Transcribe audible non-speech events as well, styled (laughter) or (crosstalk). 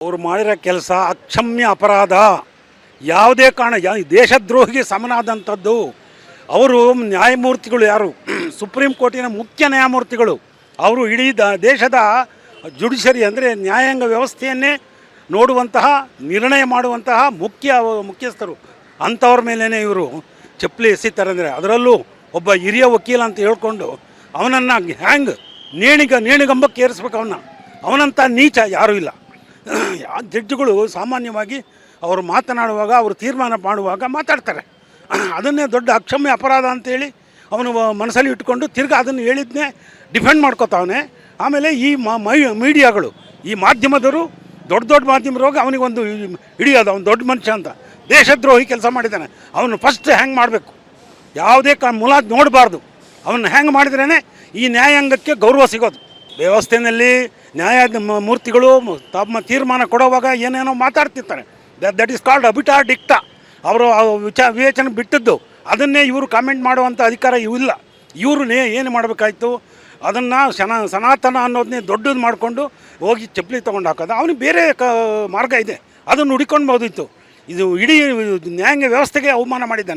ಅವ್ರು ಮಾಡಿರೋ ಕೆಲಸ ಅಕ್ಷಮ್ಯ ಅಪರಾಧ. ಯಾವುದೇ ಕಾರಣ, ಯಾ ದೇಶದ್ರೋಹಿಗೆ ಸಮನಾದಂಥದ್ದು. ಅವರು ನ್ಯಾಯಮೂರ್ತಿಗಳು ಯಾರು? (clears throat) ಸುಪ್ರೀಂ ಕೋರ್ಟಿನ ಮುಖ್ಯ ನ್ಯಾಯಮೂರ್ತಿಗಳು. ಅವರು ಇಡೀ ದೇಶದ ಜುಡಿಷರಿ ಅಂದರೆ ನ್ಯಾಯಾಂಗ ವ್ಯವಸ್ಥೆಯನ್ನೇ ನೋಡುವಂತಹ, ನಿರ್ಣಯ ಮಾಡುವಂತಹ ಮುಖ್ಯ, ಮುಖ್ಯಸ್ಥರು. ಅಂಥವ್ರ ಮೇಲೇ ಇವರು ಚಪ್ಪಲಿ ಎಸಿತಾರೆ ಅಂದರೆ ಅದರಲ್ಲೂ ಒಬ್ಬ ಹಿರಿಯ ವಕೀಲ ಅಂತ ಹೇಳ್ಕೊಂಡು ಅವನನ್ನು ಹ್ಯಾಂಗ್, ನೇಣಿಗ, ನೇಣಿಗಂಬಕ್ಕೆ ಏರಿಸ್ಬೇಕು ಅವನ್ನ. ಅವನಂಥ ನೀಚ ಯಾರೂ ಇಲ್ಲ. ಯಾ ಜಡ್ಜ್ಗಳು ಸಾಮಾನ್ಯವಾಗಿ ಅವರು ಮಾತನಾಡುವಾಗ, ಅವರು ತೀರ್ಮಾನ ಮಾಡುವಾಗ ಮಾತಾಡ್ತಾರೆ. ಅದನ್ನೇ ದೊಡ್ಡ ಅಕ್ಷಮ್ಯ ಅಪರಾಧ ಅಂತೇಳಿ ಅವನು ಮನಸ್ಸಲ್ಲಿ ಇಟ್ಕೊಂಡು ತಿರ್ಗಿ ಅದನ್ನು ಹೇಳಿದ್ನೇ ಡಿಫೆಂಡ್ ಮಾಡ್ಕೋತಾವನೆ. ಆಮೇಲೆ ಈ ಮೀಡಿಯಾಗಳು, ಈ ಮಾಧ್ಯಮದವರು ದೊಡ್ಡ ದೊಡ್ಡ ಮಾಧ್ಯಮರೋಗಿ ಅವನಿಗೊಂದು ಹಿಡಿಯೋದು, ಅವನು ದೊಡ್ಡ ಮನುಷ್ಯ ಅಂತ. ದೇಶದ್ರೋಹಿ ಕೆಲಸ ಮಾಡಿದ್ದಾನೆ. ಅವನು ಫಸ್ಟ್ ಹ್ಯಾಂಗ್ ಮಾಡಬೇಕು. ಯಾವುದೇ ಕ ಮುಲಾಜ್ ನೋಡಬಾರ್ದು. ಅವನ್ನ ಹ್ಯಾಂಗ್ ಮಾಡಿದ್ರೇ ಈ ನ್ಯಾಯಾಂಗಕ್ಕೆ ಗೌರವ ಸಿಗೋದು. ವ್ಯವಸ್ಥೆಯಲ್ಲಿ ನ್ಯಾಯ ಮೂರ್ತಿಗಳು ತಮ್ಮ ತೀರ್ಮಾನ ಕೊಡುವಾಗ ಏನೇನೋ ಮಾತಾಡ್ತಿರ್ತಾರೆ. That is called obiter dicta ಅವರು ವಿಚಾರ ವಿವೇಚನೆ ಬಿಟ್ಟಿದ್ದು. ಅದನ್ನೇ ಇವರು ಕಾಮೆಂಟ್ ಮಾಡುವಂಥ ಅಧಿಕಾರ ಇವಿಲ್ಲ ಇವರು ನೇ, ಏನು ಮಾಡಬೇಕಾಯ್ತು? ಅದನ್ನು ಸನ, ಸನಾತನ ಅನ್ನೋದನ್ನೇ ದೊಡ್ಡದು ಮಾಡಿಕೊಂಡು ಹೋಗಿ ಚಪ್ಪಲಿ ತೊಗೊಂಡು ಹಾಕೋದು. ಅವನಿಗೆ ಬೇರೆ ಕ, ಮಾರ್ಗ ಇದೆ. ಅದನ್ನು ಹುಡ್ಕೊಳ್ಬೋದಿತ್ತು ಇದು ಇಡೀ ನ್ಯಾಯಾಂಗ ವ್ಯವಸ್ಥೆಗೆ ಅವಮಾನ ಮಾಡಿದ್ದಾನೆ.